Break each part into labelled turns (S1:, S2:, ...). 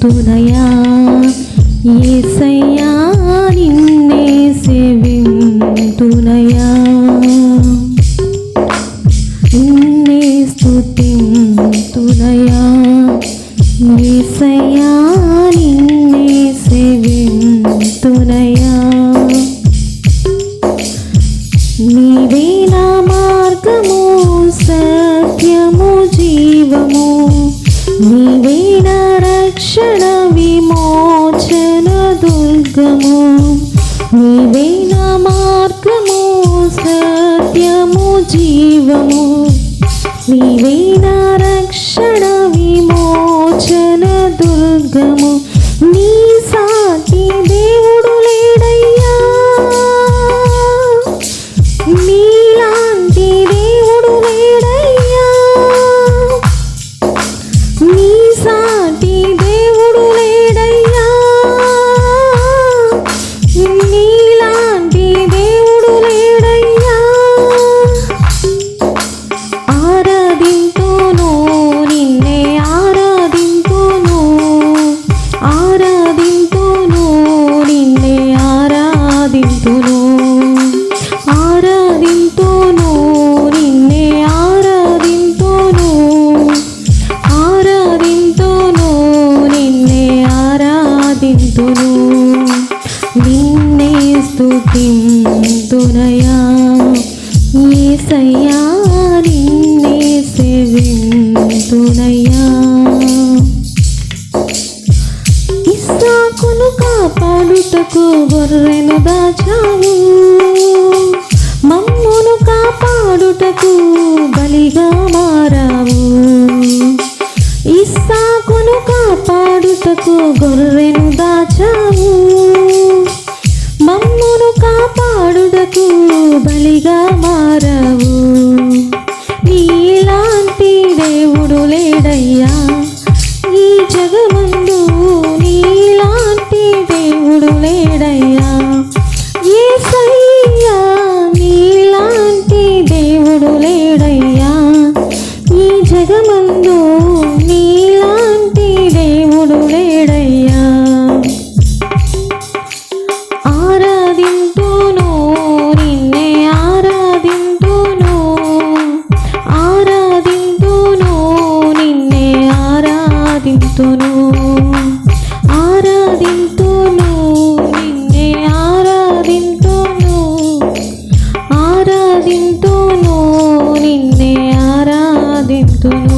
S1: స్తుతింతునయా ఏసయ్య మార్గము. నీవే నా మార్గము సత్యము జీవము. నీవే నా రక్షణ ఆరాధింతును నిన్నే స్తుతింతునయా. యేసయ్యా నిన్నే సేవింతునయా. ఇస్సాకును కాపాడుటకు గొర్రెను దాచావు. మమ్మును కాపాడుటకు బలిగా మారావు. ఇస్సాకును కాపాడుటకు గొర్రెను దాచావు. మమ్మును కాపాడుటకు బలిగా మారావు. నీలాంటి దేవుడు లేడయ్యా ఈ జగమందు నీలాంటి దేవుడు లేడయ్యా. యేసయ్యా నీలాంటి దేవుడు లేడయ్యా ఈ జగమందు నీ లేడయ్యా. ఆరాధింతును నిన్నే ఆరాధింతును. ఆరాధింతును నిన్నే ఆరాధింతును. ఆరాధింతును నిన్నే ఆరాధింతును. ఆరాధింతును నిన్నే ఆరాధింతును.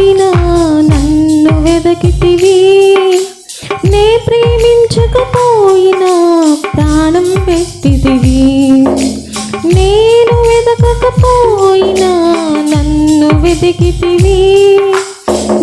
S1: పోయినా నన్ను వెదకితివి. నే ప్రేమించకపోయినా ప్రాణం పెట్టితివి. నేను వెదకకపోయినా నన్ను వెతికితివి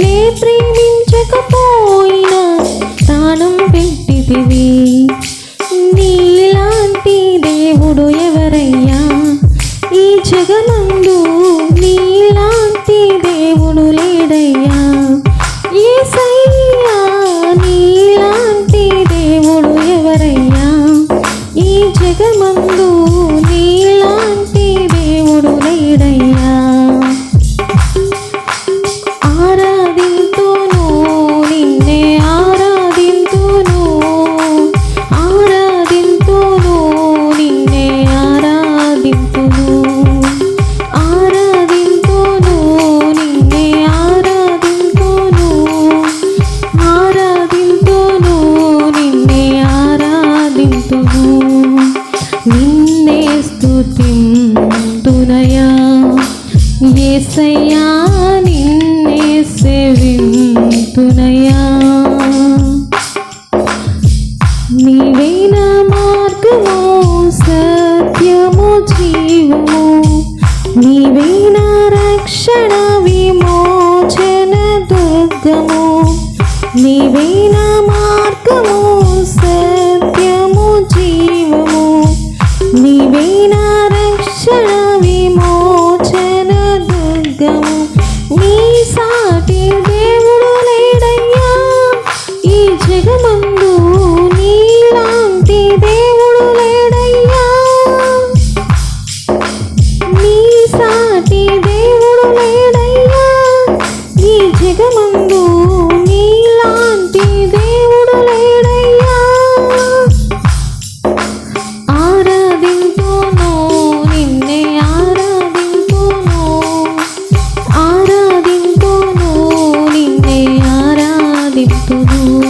S1: నే ప్రేమించకపోయినా ప్రాణం పెట్టిదివి నీలాంటి దేవుడు ఎవరయ్యా? ఈ జగమందు ఆరాధింతును నిన్నే స్తుతింతునయా? ఏసయ్యా నిన్నే సేవింతునయా? నీవైన మార్గము సత్యము జీవము? నీవైన రక్షణ విమోచన దుర్గము? నీవైన మార్గము లోకమందు నీలాంటి దేవుడు లేడయ్యా. నీ సాటి దేవుడు లేడయ్యా. ఈ జగమందు నీలాంటి దేవుడు లేడయ్యా. ఆరాధింపును నిన్నే ఆరాధింపును. ఆరాధింపును నిన్నే ఆరాధింపును.